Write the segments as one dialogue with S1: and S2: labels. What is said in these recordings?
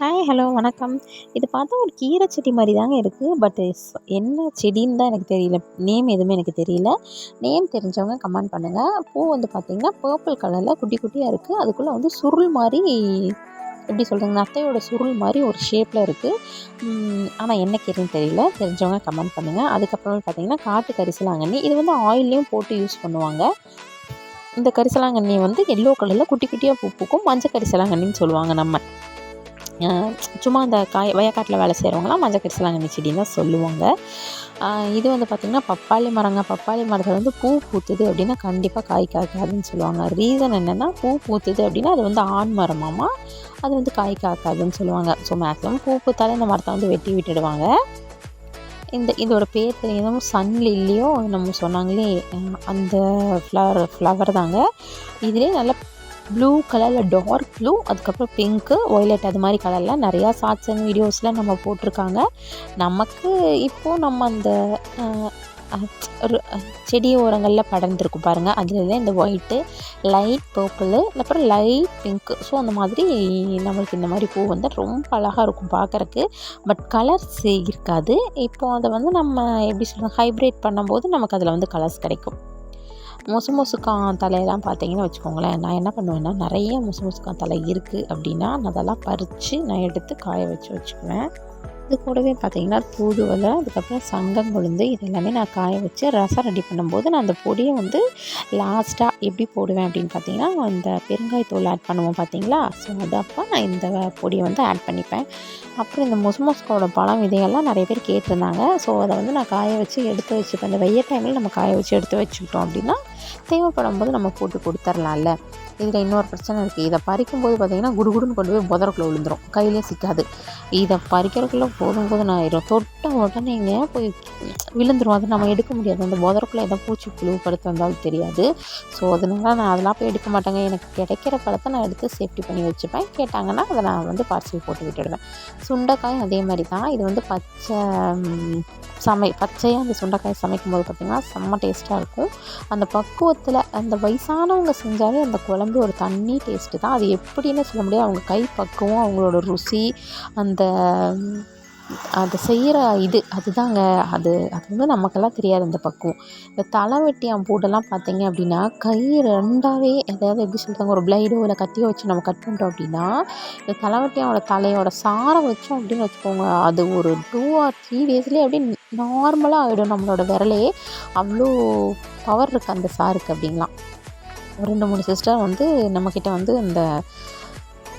S1: Hi hello வணக்கம். இது பார்த்தா ஒரு கீரை செடி மாதிரி தாங்க இருக்குது பட் என்ன செடின்னு தான் எனக்கு தெரியல. நேம் எதுவுமே எனக்கு தெரியல. நேம் தெரிஞ்சவங்க கமெண்ட் பண்ணுங்கள் பூ வந்து பார்த்திங்கன்னா பர்பிள் கலரில் குட்டி குட்டியாக இருக்குது அதுக்குள்ளே வந்து சுருள் மாதிரி எப்படி சொல்கிறது நத்தையோட சுருள் மாதிரி ஒரு ஷேப்பில் இருக்குது ஆனால் என்ன கீரைன்னு தெரியல. தெரிஞ்சவங்க கமெண்ட் பண்ணுங்கள் அதுக்கப்புறம் பார்த்திங்கன்னா காட்டு கரிசலாங்கண்ணி. இது வந்து ஆயிலையும் போட்டு யூஸ் பண்ணுவாங்க. இந்த கரிசலாங்கண்ணி வந்து எல்லோ கலரில் குட்டி குட்டியாக பூ பூக்கும். மஞ்சள் கரிசலாங்கண்ணின்னு சொல்லுவாங்க நம்ம. சும்மா அந்த காய் வயக்காட்டில் வேலை செய்கிறவங்களாம் மஞ்சள் கரிசலாங்கண்ணி செடின்னு தான் சொல்லுவாங்க. இது வந்து பார்த்திங்கன்னா பப்பாளி மரங்க பப்பாளி மரத்தில் வந்து பூ பூத்துது அப்படின்னா கண்டிப்பாக காய் காய்க்காதுன்னு சொல்லுவாங்க. ரீசன் என்னென்னா பூ பூத்துது அப்படின்னா அது வந்து ஆண் மரமாமா அது வந்து காய் காய்க்காதுன்னு சொல்லுவாங்க. ஸோ மேக்ஸிமம் பூ பூத்தாலே இந்த மரத்தை வந்து வெட்டி விட்டுடுவாங்க. இந்த இதோட பேர் தெரியும் சன் லில்லியோ நம்ம சொன்னாங்களே அந்த ஃப்ளவர் ஃப்ளவர் தாங்க. இதுலேயே நல்லா ப்ளூ கலரில் டார்க் ப்ளூ அதுக்கப்புறம் பிங்க்கு ஒய்லெட் அது மாதிரி கலரில் நிறையா ஷார்ட்ஸ் அண்ட் வீடியோஸில் நம்ம போட்டிருக்காங்க. நமக்கு இப்போது நம்ம அந்த ஒரு செடி ஓரங்களில் படர்ந்துருக்கும் பாருங்கள் அதில் தான் இந்த ஒயிட்டு லைட் பர்பிளு அப்புறம் லைட் பிங்க்கு ஸோ அந்த மாதிரி நம்மளுக்கு இந்த மாதிரி பூ வந்து ரொம்ப அழகாக இருக்கும் பார்க்குறக்கு பட் கலர்ஸ் இருக்காது. இப்போ அதை வந்து நம்ம எப்படி சொல்கிறது ஹைப்ரேட் பண்ணும்போது நமக்கு அதில் வந்து கலர்ஸ் கிடைக்கும். முசு முசுக்கான் தலையெல்லாம் பார்த்தீங்கன்னு வச்சுக்கோங்களேன். நான் என்ன பண்ணுவேன்னா நிறைய முசு முசுக்கான் தலை இருக்குது அப்படின்னா நான் அதெல்லாம் பறித்து நான் எடுத்து காய வச்சு வச்சுக்குவேன். இது கூடவே பார்த்தீங்கன்னா தூதுவலை அதுக்கப்புறம் சங்கம் கொழுந்து இது எல்லாமே நான் காய வச்சு ரசம் ரெடி பண்ணும்போது நான் அந்த பொடியை வந்து லாஸ்ட்டாக எப்படி போடுவேன் அப்படின்னு பார்த்தீங்கன்னா அந்த பெருங்காயத்தூள் ஆட் பண்ணுவோம் பார்த்தீங்களா? ஸோ அது அப்போ நான் இந்த பொடியை வந்து ஆட் பண்ணிப்பேன். அப்புறம் இந்த முசுமஸ்கோட பழம் விதையெல்லாம் நிறைய பேர் கேட்டிருந்தாங்க. ஸோ அதை வந்து நான் காய வச்சு எடுத்து வச்சுப்பேன். அந்த வெய்ய டைமில் நம்ம காய வச்சு எடுத்து வச்சுக்கிட்டோம் அப்படின்னா தேவைப்படும் போது நம்ம போட்டு கொடுத்துர்லாம்ல. இதில் இன்னொரு பிரச்சனை இருக்குது இதை பறிக்கும்போது பார்த்திங்கன்னா குடுகுடுன்னு கொண்டு போய் புதரக்குள்ளே விழுந்துடும் கையிலே சிக்காது. இதை பறிக்கிறதுக்குள்ளே போதும் போதும் ஆயிரும். தொட்ட உடனே இங்கே போய் விழுந்துடும் அதை நம்ம எடுக்க முடியாது. அந்த புதரக்குள்ளே எதாவது பூச்சி புழு படுத்து வந்தாலும் தெரியாது. ஸோ அதனால நான் அதெல்லாம் போய் எடுக்க மாட்டேங்க. எனக்கு கிடைக்கிற பழத்தை நான் எடுத்து சேஃப்டி பண்ணி வச்சுப்பேன். கேட்டாங்கன்னா அதை நான் வந்து பார்சல் போட்டு விட்டுடுவேன். சுண்டைக்காயும் அதே மாதிரி தான். இது வந்து பச்சை சமை பச்சையாக அந்த சுண்டைக்காய் சமைக்கும் போது பார்த்திங்கன்னா செம்ம டேஸ்ட்டாக இருக்கும். அந்த பக்குவத்தில் அந்த வயசானவங்க செஞ்சாலே அந்த குழம்பு ஒரு தண்ணி டேஸ்ட்டு தான். அது எப்படின்னு சொல்ல முடியாது. அவங்க கை பக்குவம் அவங்களோட ருசி அந்த அதை செய்கிற இது அதுதாங்க. அது அது வந்து நமக்கெல்லாம் தெரியாது அந்த பக்குவம். இந்த தலைவெட்டியான் பூட்டெல்லாம் பார்த்தீங்க அப்படின்னா கை ரெண்டாவே எதாவது எப்படி சொல்கிறாங்க ஒரு பிளைடோ இல்லை கத்தியோ வச்சு நம்ம கட் பண்ணிட்டோம் அப்படின்னா இந்த தலைவெட்டியானோட தலையோட சாரம் வச்சோம் அப்படின்னு வச்சுக்கோங்க. அது ஒரு டூ ஆர் த்ரீ டேஸ்லேயே அப்படியே நார்மலாக ஆகிடும் நம்மளோட விரலே அவ்வளோ பவர் இருக்குது அந்த சாருக்கு அப்படிங்களாம் ரெண்டு மூணு சிஸ்டர் வந்து நம்மக்கிட்ட வந்து இந்த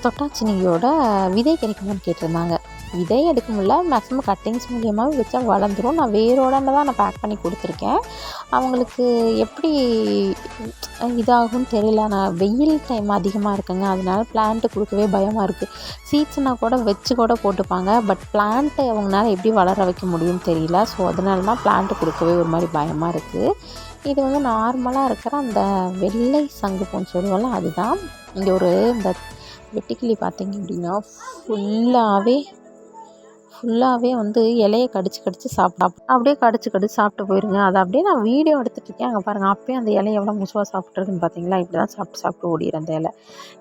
S1: தொட்டாச்சினியோட விதை கிடைக்குமான்னு கேட்டிருந்தாங்க. விதை எடுக்க முடியல மேக்ஸிமம் கட்டிங்ஸ் மூலியமாக வச்சா வளர்ந்துரும். நான் வேரோடன்னு தான் நான் பேக் பண்ணி கொடுத்துருக்கேன். அவங்களுக்கு எப்படி இதாகும்னு தெரியல. நான் வெயில் டைம் அதிகமாக இருக்குங்க. அதனால பிளான்ட்டு கொடுக்கவே பயமாக இருக்குது சீட்ஸ்னால் கூட வச்சு கூட போட்டுப்பாங்க. பட் பிளான்ட்டை அவங்களால எப்படி வளர வைக்க முடியும்னு தெரியல. ஸோ அதனால தான் பிளான்ட்டு கொடுக்கவே ஒரு மாதிரி பயமாக இருக்குது இது வந்து நார்மலாக இருக்கிற அந்த வெள்ளை சங்குப்பூன்னு சொல்லுவோம்ல அதுதான் இங்கே ஒரு இந்த வெட்டுக்கிளி பார்த்தீங்க அப்படின்னா ஃபுல்லாகவே ஃபுல்லாகவே வந்து இலையை கடிச்சு கடிச்சு சாப்பிட்டா அப்படியே கடிச்சு கடிச்சு சாப்பிட்டு போயிருங்க. அதை அப்படியே நான் வீடியோ எடுத்துகிட்டு இருக்கேன். அங்கே பாருங்கள் அப்பயே அந்த இலையை எவ்வளோ முசுவாக சாப்பிட்ருக்குன்னு பார்த்தீங்களா? இப்படி தான் சாப்பிட்டு சாப்பிட்டு ஓடிடுற அந்த இலை.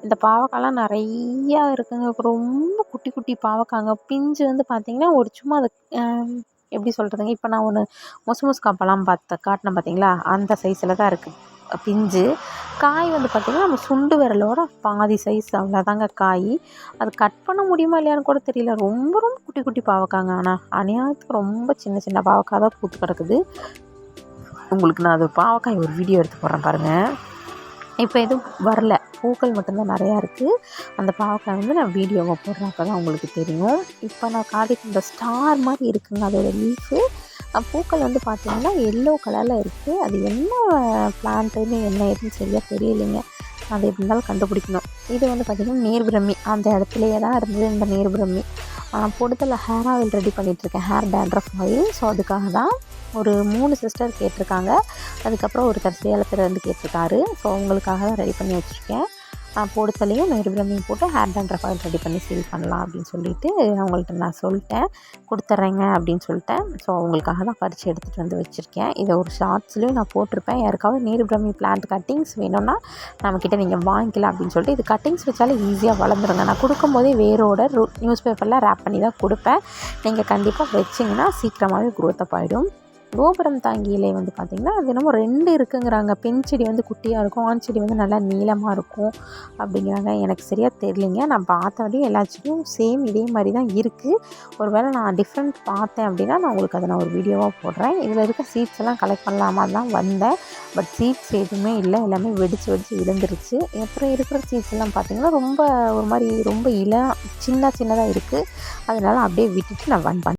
S1: இந்த பாவக்காய்லாம் நிறையா இருக்குங்க. ரொம்ப குட்டி குட்டி பாவக்காங்க பிஞ்சு வந்து பார்த்திங்கன்னா ஒரு சும்மா அது எப்படி சொல்கிறதுங்க இப்போ நான் ஒன்று மொசு மொசுக்கா பழம் பார்த்த காட்டினேன் பார்த்தீங்களா அந்த சைஸில் தான் இருக்குது பிஞ்சு. காய் வந்து பார்த்திங்கன்னா நம்ம சுண்டு விரலோட பாதி சைஸ் அவ்வளோதாங்க காய். அது கட் பண்ண முடியுமா இல்லையான்னு கூட தெரியல. ரொம்ப ரொம்ப குட்டி குட்டி பாவக்காங்க. ஆனால் அநியாயத்துக்கு ரொம்ப சின்ன சின்ன பாவக்காய் தான் பூத்து கிடக்குது. உங்களுக்கு நான் அது பாவக்காய் ஒரு வீடியோ எடுத்து போடுறேன் பாருங்கள் இப்போ எதுவும் வரல. பூக்கள் மட்டும்தான் நிறையா இருக்குது அந்த பாவக்காய் வந்து நான் வீடியோவை போடுறேன். அப்போ தான் உங்களுக்கு தெரியும். இப்போ நான் காட்டிட்டு இந்த ஸ்டார் மாதிரி இருக்குங்க அதோடய லீஃபு பூக்கள் வந்து பார்த்திங்கன்னா எல்லோ கலரில் இருக்குது அது என்ன பிளான்ட்டுன்னு என்ன எதுன்னு சரியாக தெரியலைங்க. அது எப்படி இருந்தாலும் கண்டுபிடிக்கணும். இது வந்து பார்த்திங்கன்னா நேர்பிரமி. அந்த இடத்துலையே தான் இருந்தது இந்த நேர்பிரமி. பொடுத்தில் ஹேர் ஆயில் ரெடி பண்ணிகிட்ருக்கேன் ஹேர் டேண்ட்ரஃப் ஆயில் ஸோ அதுக்காக தான் ஒரு மூணு சிஸ்டர் கேட்டிருக்காங்க. அதுக்கப்புறம் ஒரு சேலத்தில் இருந்து கேட்டிருக்காரு. ஸோ அவங்களுக்காக தான் ரெடி பண்ணி வச்சுருக்கேன். போடுத்தலையும் நிர்பிரமையும் போட்டு ஹேர் டேண்ட்ரஃப் ஆயில் ரெடி பண்ணி சேல் பண்ணலாம் அப்படின்னு சொல்லிட்டு அவங்கள்ட்ட நான் சொல்லிட்டேன். கொடுத்துட்றேங்க அப்படின்னு சொல்லிட்டேன். ஸோ அவங்களுக்காக தான் பறித்து எடுத்துகிட்டு வந்து வச்சுருக்கேன். இதை ஒரு ஷார்ட்ஸ்லேயும் நான் போட்டிருப்பேன். யாருக்காவது நீர்பிரமி பிளான்ட் கட்டிங்ஸ் வேணும்னா நம்மக்கிட்ட நீங்கள் வாங்கிக்கலாம் அப்படின்னு சொல்லிட்டு இது கட்டிங்ஸ் வச்சாலே ஈஸியாக வளர்ந்துருங்க. நான் கொடுக்கும்போதே வேரோட நியூஸ் பேப்பரில் ரேப் பண்ணி தான் கொடுப்பேன். நீங்கள் கண்டிப்பாக வச்சிங்கன்னா சீக்கிரமாகவே குரோத்தப் ஆகிடும் கோபுரம் தாங்கி இலை வந்து பார்த்திங்கன்னா அது என்னமோ ரெண்டு இருக்குங்கிறாங்க. பெண் செடி வந்து குட்டியாக இருக்கும் ஆண் செடி வந்து நல்லா நீளமாக இருக்கும் அப்படிங்கிறாங்க. எனக்கு சரியாக தெரியலிங்க. நான் பார்த்த வரையும் எல்லா செடியும் சேம் இதே மாதிரி தான் இருக்குது ஒரு வேளை நான் டிஃப்ரெண்ட் பார்த்தேன் அப்படின்னா நான் உங்களுக்கு அதை நான் ஒரு வீடியோவாக போடுறேன். இதில் இருக்க சீட்ஸ் எல்லாம் கலெக்ட் பண்ணலாமா தான் வந்தேன். பட் சீட்ஸ் எதுவுமே இல்லை. எல்லாமே வெடித்து வெடித்து விழுந்துருச்சு. அப்புறம் இருக்கிற சீட்ஸ் எல்லாம் பார்த்திங்கன்னா ரொம்ப ஒரு மாதிரி ரொம்ப இளம் சின்ன சின்னதாக இருக்குது அதனால அப்படியே விட்டுட்டு நான் வன்